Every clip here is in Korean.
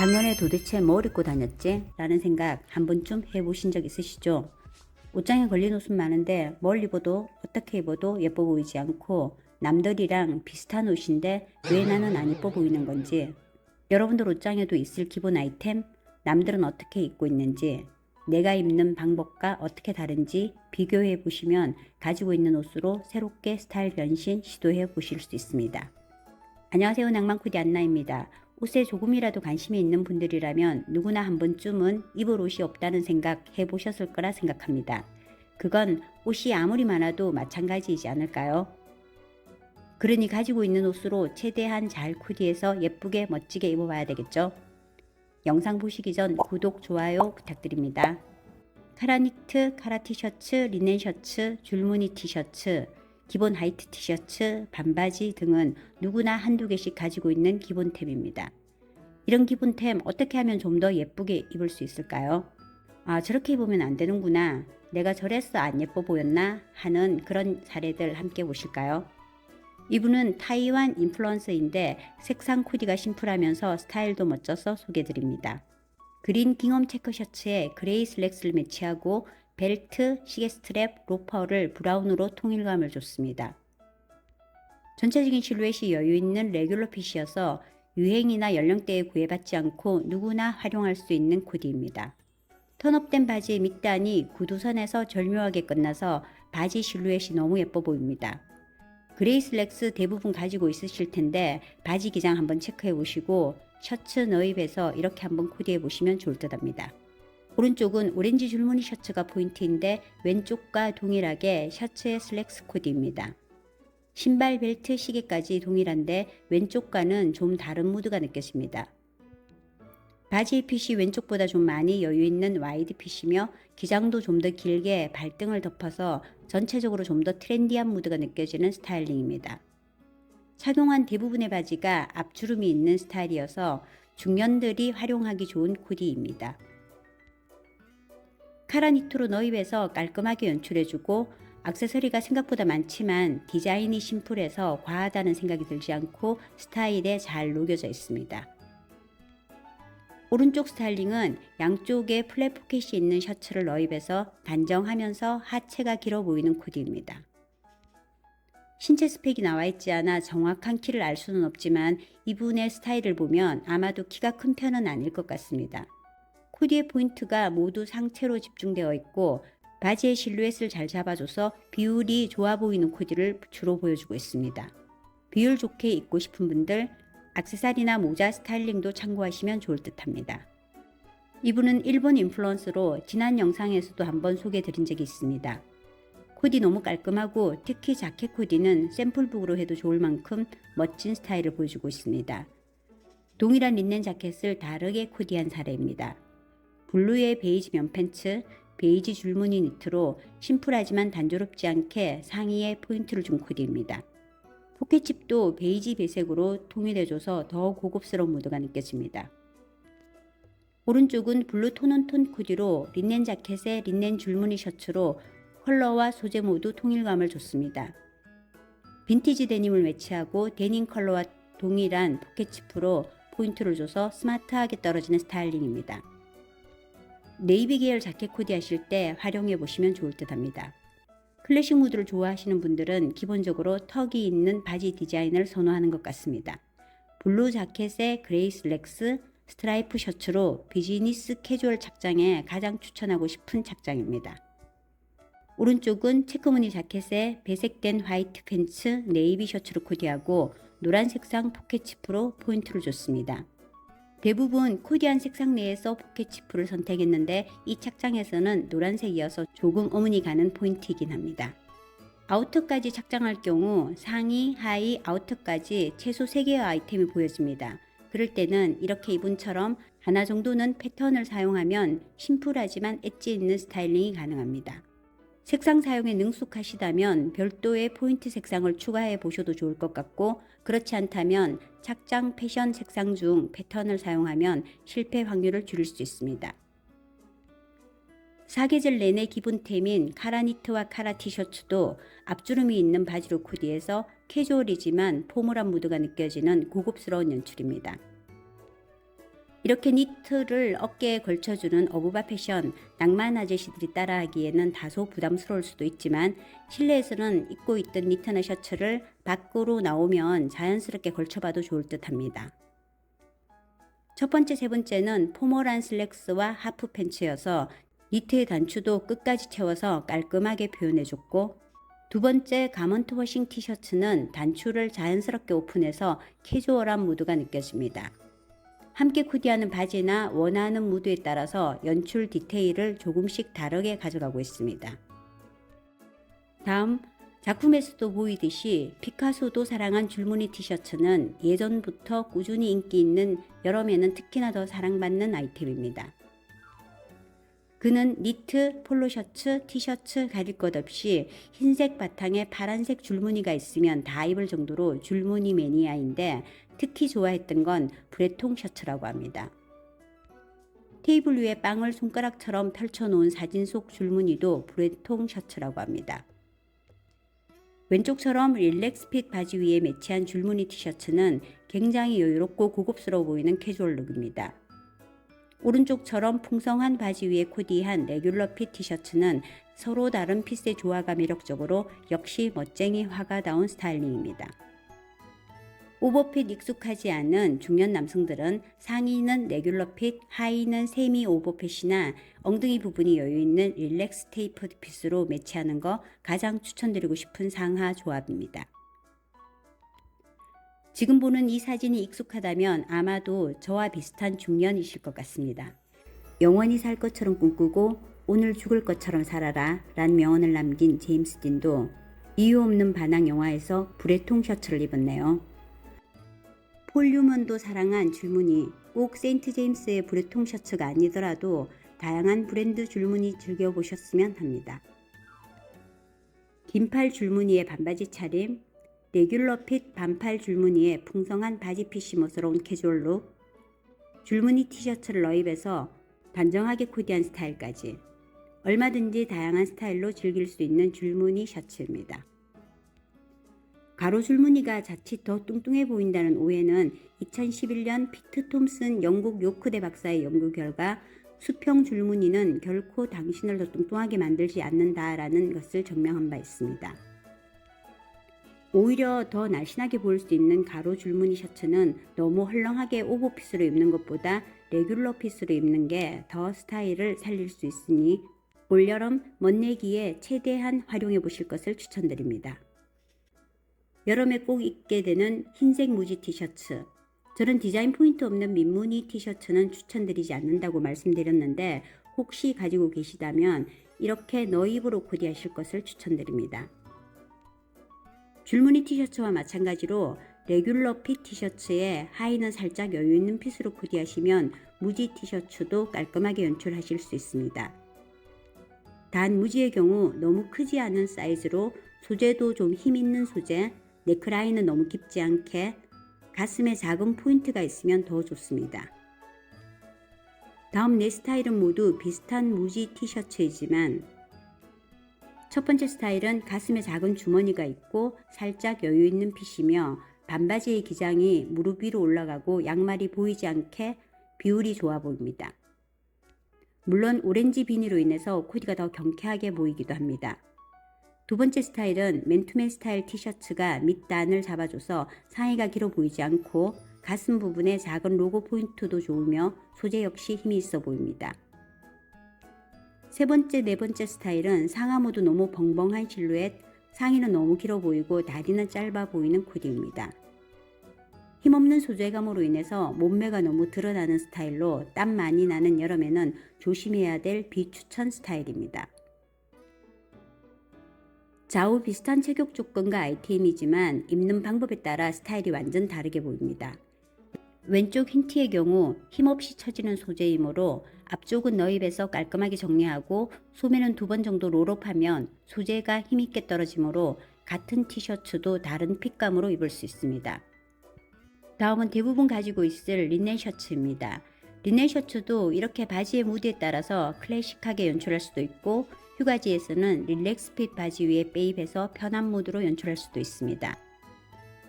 작년에 도대체 뭘 입고 다녔지? 라는 생각 한 번쯤 해보신 적 있으시죠? 옷장에 걸린 옷은 많은데 뭘 입어도 어떻게 입어도 예뻐 보이지 않고 남들이랑 비슷한 옷인데 왜 나는 안 예뻐 보이는 건지 여러분들 옷장에도 있을 기본 아이템 남들은 어떻게 입고 있는지 내가 입는 방법과 어떻게 다른지 비교해 보시면 가지고 있는 옷으로 새롭게 스타일 변신 시도해 보실 수 있습니다. 안녕하세요. 낭만코디 안나입니다. 옷에 조금이라도 관심이 있는 분들이라면 누구나 한 번쯤은 입을 옷이 없다는 생각 해보셨을 거라 생각합니다. 그건 옷이 아무리 많아도 마찬가지이지 않을까요? 그러니 가지고 있는 옷으로 최대한 잘 코디해서 예쁘게 멋지게 입어봐야 되겠죠? 영상 보시기 전 구독, 좋아요 부탁드립니다. 카라니트, 카라 티셔츠, 리넨 셔츠, 줄무늬 티셔츠, 기본 하이트 티셔츠, 반바지 등은 누구나 한두 개씩 가지고 있는 기본템입니다. 이런 기본템 어떻게 하면 좀 더 예쁘게 입을 수 있을까요? 아, 저렇게 입으면 안 되는구나. 내가 저랬어 안 예뻐 보였나? 하는 그런 사례들 함께 보실까요? 이분은 타이완 인플루언서인데 색상 코디가 심플하면서 스타일도 멋져서 소개드립니다. 그린 깅엄 체크 셔츠에 그레이 슬랙스를 매치하고 벨트, 시계 스트랩, 로퍼를 브라운으로 통일감을 줬습니다. 전체적인 실루엣이 여유 있는 레귤러 핏이어서 유행이나 연령대에 구애받지 않고 누구나 활용할 수 있는 코디입니다. 턴업된 바지의 밑단이 구두선에서 절묘하게 끝나서 바지 실루엣이 너무 예뻐 보입니다. 그레이 슬랙스 대부분 가지고 있으실 텐데 바지 기장 한번 체크해 보시고 셔츠 너입에서 이렇게 한번 코디해 보시면 좋을 듯 합니다. 오른쪽은 오렌지 줄무늬 셔츠가 포인트인데 왼쪽과 동일하게 셔츠의 슬랙스 코디입니다. 신발, 벨트, 시계까지 동일한데 왼쪽과는 좀 다른 무드가 느껴집니다. 바지의 핏이 왼쪽보다 좀 많이 여유 있는 와이드 핏이며 기장도 좀 더 길게 발등을 덮어서 전체적으로 좀 더 트렌디한 무드가 느껴지는 스타일링입니다. 착용한 대부분의 바지가 앞주름이 있는 스타일이어서 중년들이 활용하기 좋은 코디입니다. 카라니트로 너입에서 깔끔하게 연출해주고 악세서리가 생각보다 많지만 디자인이 심플해서 과하다는 생각이 들지 않고 스타일에 잘 녹여져 있습니다. 오른쪽 스타일링은 양쪽에 플랫 포켓이 있는 셔츠를 너입해서 단정하면서 하체가 길어 보이는 코디입니다. 신체 스펙이 나와 있지 않아 정확한 키를 알 수는 없지만 이분의 스타일을 보면 아마도 키가 큰 편은 아닐 것 같습니다. 코디의 포인트가 모두 상체로 집중되어 있고 바지의 실루엣을 잘 잡아줘서 비율이 좋아 보이는 코디를 주로 보여주고 있습니다. 비율 좋게 입고 싶은 분들 악세사리나 모자 스타일링도 참고하시면 좋을 듯 합니다. 이분은 일본 인플루언서로 지난 영상에서도 한번 소개해 드린 적이 있습니다. 코디 너무 깔끔하고 특히 자켓 코디는 샘플북으로 해도 좋을 만큼 멋진 스타일을 보여주고 있습니다. 동일한 린넨 자켓을 다르게 코디한 사례입니다. 블루의 베이지 면 팬츠, 베이지 줄무늬 니트로 심플하지만 단조롭지 않게 상의에 포인트를 준 코디입니다. 포켓칩도 베이지 배색으로 통일해줘서 더 고급스러운 무드가 느껴집니다. 오른쪽은 블루 톤온 톤 코디로 린넨 자켓에 린넨 줄무늬 셔츠로 컬러와 소재 모두 통일감을 줬습니다. 빈티지 데님을 매치하고 데님 컬러와 동일한 포켓치프로 포인트를 줘서 스마트하게 떨어지는 스타일링입니다. 네이비 계열 자켓 코디 하실 때 활용해 보시면 좋을 듯 합니다. 클래식 무드를 좋아하시는 분들은 기본적으로 턱이 있는 바지 디자인을 선호하는 것 같습니다. 블루 자켓에 그레이 슬랙스, 스트라이프 셔츠로 비즈니스 캐주얼 착장에 가장 추천하고 싶은 착장입니다. 오른쪽은 체크무늬 자켓에 배색된 화이트 팬츠, 네이비 셔츠로 코디하고 노란 색상 포켓 치프로 포인트를 줬습니다. 대부분 코디한 색상 내에서 포켓 치프를 선택했는데 이 착장에서는 노란색이어서 조금 어머니 가는 포인트이긴 합니다. 아우터까지 착장할 경우 상의, 하의, 아우터까지 최소 3개의 아이템이 보여집니다. 그럴 때는 이렇게 이분처럼 하나 정도는 패턴을 사용하면 심플하지만 엣지 있는 스타일링이 가능합니다. 색상 사용에 능숙하시다면 별도의 포인트 색상을 추가해 보셔도 좋을 것 같고 그렇지 않다면 착장 패션 색상 중 패턴을 사용하면 실패 확률을 줄일 수 있습니다. 사계절 내내 기본템인 카라니트와 카라 티셔츠도 앞주름이 있는 바지로 코디해서 캐주얼이지만 포멀한 무드가 느껴지는 고급스러운 연출입니다. 이렇게 니트를 어깨에 걸쳐주는 어부바 패션, 낭만 아저씨들이 따라하기에는 다소 부담스러울 수도 있지만 실내에서는 입고 있던 니트나 셔츠를 밖으로 나오면 자연스럽게 걸쳐봐도 좋을 듯 합니다. 첫 번째, 세 번째는 포멀한 슬랙스와 하프 팬츠여서 니트의 단추도 끝까지 채워서 깔끔하게 표현해줬고 두 번째 가먼 트 워싱 티셔츠는 단추를 자연스럽게 오픈해서 캐주얼한 무드가 느껴집니다. 함께 코디하는 바지나 원하는 무드에 따라서 연출 디테일을 조금씩 다르게 가져가고 있습니다. 다음 작품에서도 보이듯이 피카소도 사랑한 줄무늬 티셔츠는 예전부터 꾸준히 인기 있는 여름에는 특히나 더 사랑받는 아이템입니다. 그는 니트, 폴로 셔츠, 티셔츠 가릴 것 없이 흰색 바탕에 파란색 줄무늬가 있으면 다 입을 정도로 줄무늬 매니아인데 특히 좋아했던 건 브레통 셔츠라고 합니다. 테이블 위에 빵을 손가락처럼 펼쳐놓은 사진 속 줄무늬도 브레통 셔츠라고 합니다. 왼쪽처럼 릴렉스핏 바지 위에 매치한 줄무늬 티셔츠는 굉장히 여유롭고 고급스러워 보이는 캐주얼 룩입니다. 오른쪽처럼 풍성한 바지 위에 코디한 레귤러 핏 티셔츠는 서로 다른 핏의 조화가 매력적으로 역시 멋쟁이 화가다운 스타일링입니다. 오버핏 익숙하지 않은 중년 남성들은 상의는 레귤러 핏, 하의는 세미 오버핏이나 엉덩이 부분이 여유 있는 릴렉스 테이프 핏으로 매치하는 거 가장 추천드리고 싶은 상하 조합입니다. 지금 보는 이 사진이 익숙하다면 아마도 저와 비슷한 중년이실 것 같습니다. 영원히 살 것처럼 꿈꾸고 오늘 죽을 것처럼 살아라 란 명언을 남긴 제임스 딘도 이유 없는 반항 영화에서 브레통 셔츠를 입었네요. 폴 유먼도 사랑한 줄무늬 꼭 세인트 제임스의 브레통 셔츠가 아니더라도 다양한 브랜드 줄무늬 즐겨보셨으면 합니다. 긴팔 줄무늬의 반바지 차림, 레귤러 핏 반팔 줄무늬에 풍성한 바지 핏이 멋스러운 캐주얼 룩, 줄무늬 티셔츠를 너입에서 단정하게 코디한 스타일까지 얼마든지 다양한 스타일로 즐길 수 있는 줄무늬 셔츠입니다. 가로 줄무늬가 자칫 더 뚱뚱해 보인다는 오해는 2011년 피트 톰슨 영국 요크대 박사의 연구 결과 수평 줄무늬는 결코 당신을 더 뚱뚱하게 만들지 않는다라는 것을 증명한 바 있습니다. 오히려 더 날씬하게 보일 수 있는 가로 줄무늬 셔츠는 너무 헐렁하게 오버핏으로 입는 것보다 레귤러 핏으로 입는 게 더 스타일을 살릴 수 있으니 올여름 멋내기에 최대한 활용해 보실 것을 추천드립니다. 여름에 꼭 입게 되는 흰색 무지 티셔츠. 저는 디자인 포인트 없는 민무늬 티셔츠는 추천드리지 않는다고 말씀드렸는데 혹시 가지고 계시다면 이렇게 너입으로 코디하실 것을 추천드립니다. 줄무늬 티셔츠와 마찬가지로 레귤러 핏 티셔츠에 하의는 살짝 여유 있는 핏으로 코디하시면 무지 티셔츠도 깔끔하게 연출하실 수 있습니다. 단 무지의 경우 너무 크지 않은 사이즈로 소재도 좀 힘 있는 소재, 네크라인은 너무 깊지 않게 가슴에 작은 포인트가 있으면 더 좋습니다. 다음 네 스타일은 모두 비슷한 무지 티셔츠이지만 첫 번째 스타일은 가슴에 작은 주머니가 있고 살짝 여유 있는 핏이며 반바지의 기장이 무릎 위로 올라가고 양말이 보이지 않게 비율이 좋아 보입니다. 물론 오렌지 비니로 인해서 코디가 더 경쾌하게 보이기도 합니다. 두 번째 스타일은 맨투맨 스타일 티셔츠가 밑단을 잡아줘서 상의가 길어 보이지 않고 가슴 부분에 작은 로고 포인트도 좋으며 소재 역시 힘이 있어 보입니다. 세 번째, 네 번째 스타일은 상하 모두 너무 벙벙한 실루엣, 상의는 너무 길어 보이고 다리는 짧아 보이는 코디입니다. 힘없는 소재감으로 인해서 몸매가 너무 드러나는 스타일로 땀 많이 나는 여름에는 조심해야 될 비추천 스타일입니다. 좌우 비슷한 체격 조건과 아이템이지만 입는 방법에 따라 스타일이 완전 다르게 보입니다. 왼쪽 흰 티의 경우 힘없이 처지는 소재이므로 앞쪽은 너입에서 깔끔하게 정리하고 소매는 두 번 정도 롤업하면 소재가 힘있게 떨어지므로 같은 티셔츠도 다른 핏감으로 입을 수 있습니다. 다음은 대부분 가지고 있을 리넨 셔츠입니다. 리넨 셔츠도 이렇게 바지의 무드에 따라서 클래식하게 연출할 수도 있고 휴가지에서는 릴렉스 핏 바지 위에 빼입해서 편한 무드로 연출할 수도 있습니다.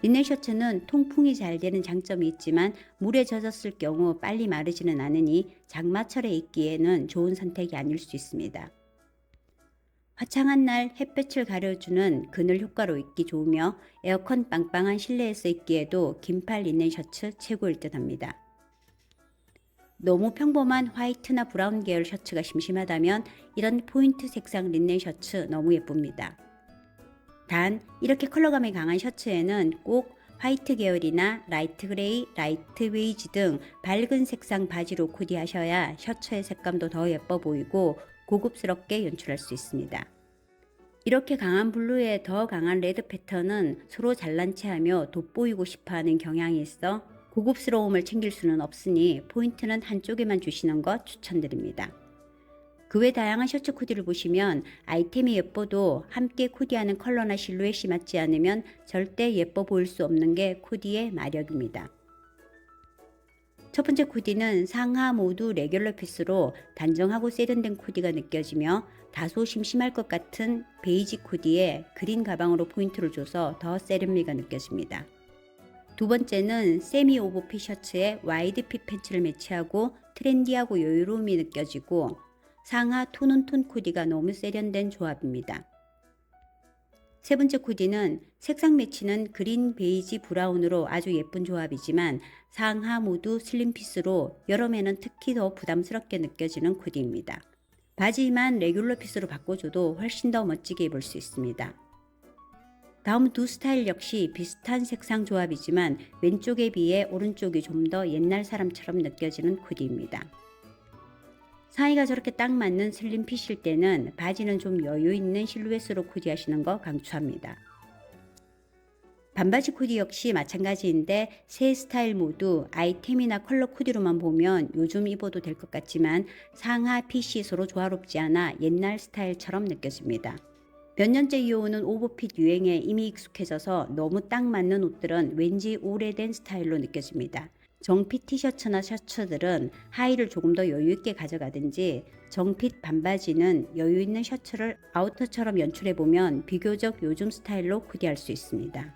린넨 셔츠는 통풍이 잘 되는 장점이 있지만 물에 젖었을 경우 빨리 마르지는 않으니 장마철에 입기에는 좋은 선택이 아닐 수 있습니다. 화창한 날 햇볕을 가려주는 그늘 효과로 입기 좋으며 에어컨 빵빵한 실내에서 입기에도 긴팔 린넨 셔츠 최고일 듯 합니다. 너무 평범한 화이트나 브라운 계열 셔츠가 심심하다면 이런 포인트 색상 린넨 셔츠 너무 예쁩니다. 단 이렇게 컬러감이 강한 셔츠에는 꼭 화이트 계열이나 라이트 그레이, 라이트 베이지 등 밝은 색상 바지로 코디하셔야 셔츠의 색감도 더 예뻐 보이고 고급스럽게 연출할 수 있습니다. 이렇게 강한 블루에 더 강한 레드 패턴은 서로 잘난 체하며 돋보이고 싶어하는 경향이 있어 고급스러움을 챙길 수는 없으니 포인트는 한쪽에만 주시는 것 추천드립니다. 그 외 다양한 셔츠 코디를 보시면 아이템이 예뻐도 함께 코디하는 컬러나 실루엣이 맞지 않으면 절대 예뻐 보일 수 없는 게 코디의 마력입니다. 첫 번째 코디는 상하 모두 레귤러 핏으로 단정하고 세련된 코디가 느껴지며 다소 심심할 것 같은 베이지 코디에 그린 가방으로 포인트를 줘서 더 세련미가 느껴집니다. 두 번째는 세미 오버핏 셔츠에 와이드 핏 팬츠를 매치하고 트렌디하고 여유로움이 느껴지고 상하 톤온톤 코디가 너무 세련된 조합입니다. 세 번째 코디는 색상 매치는 그린, 베이지, 브라운으로 아주 예쁜 조합이지만 상하 모두 슬림핏으로 여름에는 특히 더 부담스럽게 느껴지는 코디입니다. 바지만 레귤러 핏으로 바꿔줘도 훨씬 더 멋지게 입을 수 있습니다. 다음 두 스타일 역시 비슷한 색상 조합이지만 왼쪽에 비해 오른쪽이 좀 더 옛날 사람처럼 느껴지는 코디입니다. 사이가 저렇게 딱 맞는 슬림 핏일 때는 바지는 좀 여유 있는 실루엣으로 코디하시는 거 강추합니다. 반바지 코디 역시 마찬가지인데 세 스타일 모두 아이템이나 컬러 코디로만 보면 요즘 입어도 될 것 같지만 상하 핏이 서로 조화롭지 않아 옛날 스타일처럼 느껴집니다. 몇 년째 이어오는 오버핏 유행에 이미 익숙해져서 너무 딱 맞는 옷들은 왠지 오래된 스타일로 느껴집니다. 정핏 티셔츠나 셔츠들은 하의를 조금 더 여유 있게 가져가든지 정핏 반바지는 여유 있는 셔츠를 아우터처럼 연출해 보면 비교적 요즘 스타일로 코디할 수 있습니다.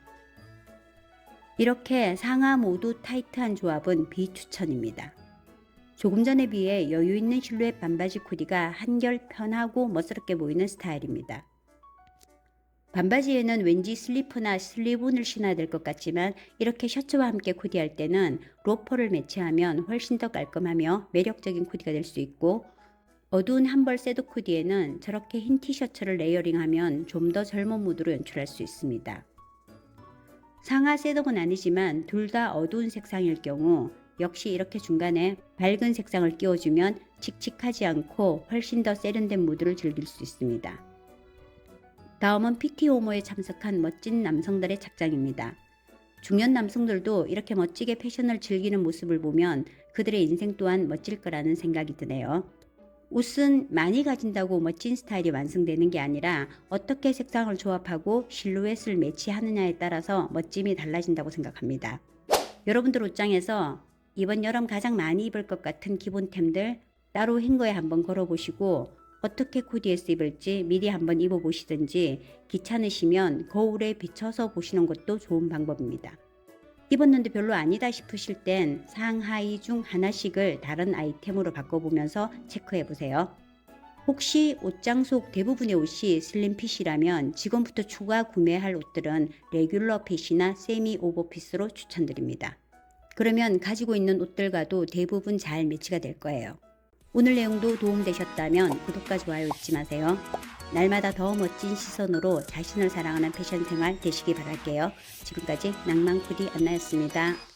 이렇게 상하 모두 타이트한 조합은 비추천입니다. 조금 전에 비해 여유 있는 실루엣 반바지 코디가 한결 편하고 멋스럽게 보이는 스타일입니다. 반바지에는 왠지 슬리퍼나 슬리본을 신어야 될 것 같지만 이렇게 셔츠와 함께 코디할 때는 로퍼를 매치하면 훨씬 더 깔끔하며 매력적인 코디가 될 수 있고 어두운 한벌 셋업 코디에는 저렇게 흰 티셔츠를 레이어링하면 좀 더 젊은 무드로 연출할 수 있습니다. 상하 셋업은 아니지만 둘 다 어두운 색상일 경우 역시 이렇게 중간에 밝은 색상을 끼워주면 칙칙하지 않고 훨씬 더 세련된 무드를 즐길 수 있습니다. 다음은 PT 호모에 참석한 멋진 남성들의 착장입니다. 중년 남성들도 이렇게 멋지게 패션을 즐기는 모습을 보면 그들의 인생 또한 멋질 거라는 생각이 드네요. 옷은 많이 가진다고 멋진 스타일이 완성되는 게 아니라 어떻게 색상을 조합하고 실루엣을 매치하느냐에 따라서 멋짐이 달라진다고 생각합니다. 여러분들 옷장에서 이번 여름 가장 많이 입을 것 같은 기본템들 따로 행거에 한번 걸어보시고 어떻게 코디해서 입을지 미리 한번 입어보시든지 귀찮으시면 거울에 비춰서 보시는 것도 좋은 방법입니다. 입었는데 별로 아니다 싶으실 땐 상하이 중 하나씩을 다른 아이템으로 바꿔보면서 체크해 보세요. 혹시 옷장 속 대부분의 옷이 슬림핏이라면 지금부터 추가 구매할 옷들은 레귤러 핏이나 세미 오버핏으로 추천드립니다. 그러면 가지고 있는 옷들과도 대부분 잘 매치가 될 거예요. 오늘 내용도 도움되셨다면 구독과 좋아요 잊지 마세요. 날마다 더 멋진 시선으로 자신을 사랑하는 패션 생활 되시기 바랄게요. 지금까지 낭만코디 안나였습니다.